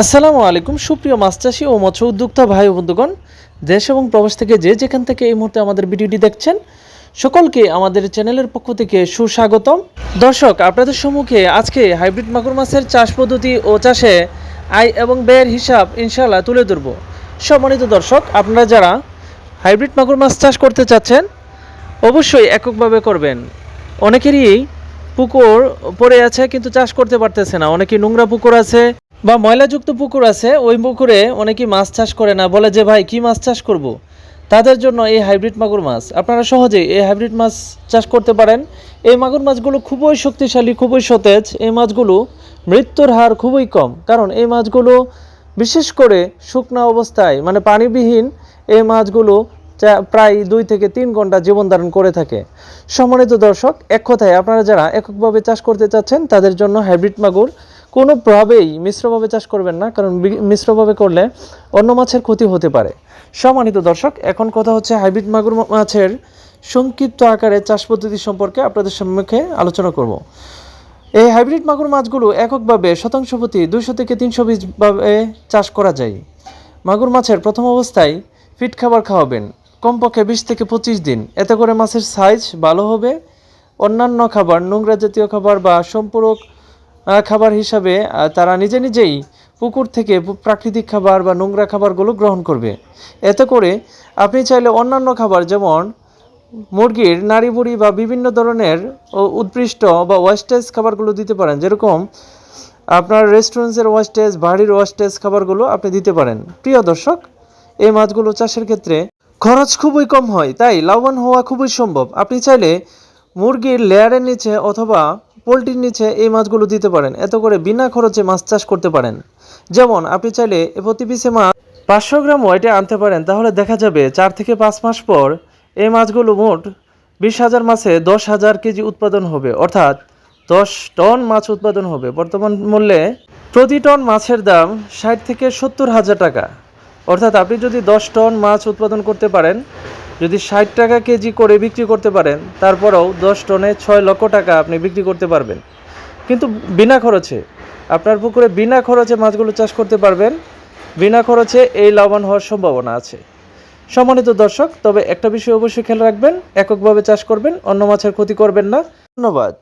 আসসালামু আলাইকুম, সুপ্রিয় মাছ চাষি ও মৎস্য উদ্যোক্তা ভাই বন্ধুগণ। দেশ এবং প্রবাস থেকে যে যেখান থেকে এই মুহূর্তে আমাদের ভিডিওটি দেখছেন, সকলকে আমাদের চ্যানেলের পক্ষ থেকে সুস্বাগতম। দর্শক, আপনাদের সম্মুখে আজকে হাইব্রিড মাগুর মাছের চাষ পদ্ধতি ও চাষে আয় এবং ব্যয়ের হিসাব ইনশাল্লাহ তুলে ধরব। সম্মানিত দর্শক, আপনারা যারা হাইব্রিড মাগুর মাছ চাষ করতে চাচ্ছেন, অবশ্যই এককভাবে করবেন। অনেকেরই পুকুর পড়ে আছে কিন্তু চাষ করতে পারতেছে না। অনেকে নোংরা পুকুর আছে বা ময়লাযুক্ত পুকুর আছে, ওই পুকুরে অনেকেই মাছ চাষ করে না, বলে যে, ভাই, কি মাছ চাষ করব। তাদের জন্য এই হাইব্রিড মাগুর মাছ, আপনারা সহজেই এই হাইব্রিড মাছ চাষ করতে পারেন। এই মাগুর মাছগুলো খুবই শক্তিশালী, খুবই সতেজ, এই মাছগুলো মৃত্যুর হার খুবই কম। কারণ এই মাছগুলো বিশেষ করে শুকনা অবস্থায় মানে পানিবিহীন, এই মাছগুলো প্রায় দুই থেকে তিন ঘণ্টা জীবন ধারণ করে থাকে। সম্মানিত দর্শক, এক কথায় আপনারা যারা এককভাবে চাষ করতে চাচ্ছেন, তাদের জন্য হাইব্রিড মাগুর কোনোভাবেই মিশ্রভাবে চাষ করবেন না, কারণ মিশ্রভাবে করলে অন্য মাছের ক্ষতি হতে পারে। সম্মানিত দর্শক, এখন কথা হচ্ছে হাইব্রিড মাগুর মাছের সংক্ষিপ্ত আকারে চাষ পদ্ধতি সম্পর্কে আপনাদের সম্মুখে আলোচনা করব। এই হাইব্রিড মাগুর মাছগুলো এককভাবে শতাংশ প্রতি দুইশো থেকে তিনশো ভাবে চাষ করা যায়। মাগুর মাছের প্রথম অবস্থায় ফিট খাবার খাওয়াবেন। কমপক্ষে বিশ থেকে পঁচিশ দিন। এতে করে মাছের সাইজ ভালো হবে। অন্যান্য খাবার, নোংরা জাতীয় খাবার বা সম্পূরক খাবার হিসাবে তারা নিজে নিজেই পুকুর থেকে প্রাকৃতিক খাবার বা নোংরা খাবারগুলো গ্রহণ করবে। এতে করে আপনি চাইলে অন্যান্য খাবার যেমন মুরগির নাড়ি বুড়ি বা বিভিন্ন ধরনের উৎকৃষ্ট বা ওয়েস্টেজ খাবারগুলো দিতে পারেন। যেরকম আপনার রেস্টুরেন্টসের ওয়েস্টেজ বাড়ির ওয়েস্টেজ খাবারগুলো আপনি দিতে পারেন। প্রিয় দর্শক, এই মাছগুলো চাষের ক্ষেত্রে খরচ খুবই কম হয়, তাই লাভবান হওয়া খুবই সম্ভব। আপনি চাইলে মুরগির লেয়ারের নিচে অথবা পোলট্রির নিচে এই মাছগুলো দিতে পারেন। এত করে বিনা খরচে মাছ চাষ করতে পারেন। যেমন, আপনি চাইলে প্রতি পিসে মাছ পাঁচশো গ্রাম ওয়েটে আনতে পারেন। তাহলে দেখা যাবে চার থেকে পাঁচ মাস পর এই মাছগুলো মোট বিশ হাজার মাসে দশ হাজার কেজি উৎপাদন হবে। অর্থাৎ দশ টন মাছ উৎপাদন হবে। বর্তমান মূল্যে প্রতি টন মাছের দাম ষাট থেকে সত্তর হাজার টাকা। অর্থাৎ আপনি যদি দশ টন মাছ উৎপাদন করতে পারেন যদি ষাট টাকা কেজি করে বিক্রি করতে পারেন, তারপরেও দশ টনে ছয় লক্ষ টাকা আপনি বিক্রি করতে পারবেন। কিন্তু বিনা খরচে, আপনার পুকুরে বিনা খরচে মাছগুলো চাষ করতে পারবেন, বিনা খরচে এই লাভবান হওয়ার সম্ভাবনা আছে। সম্মানিত দর্শক, তবে একটা বিষয় অবশ্যই খেয়াল রাখবেন, এককভাবে চাষ করবেন, অন্য মাছের ক্ষতি করবেন না। ধন্যবাদ।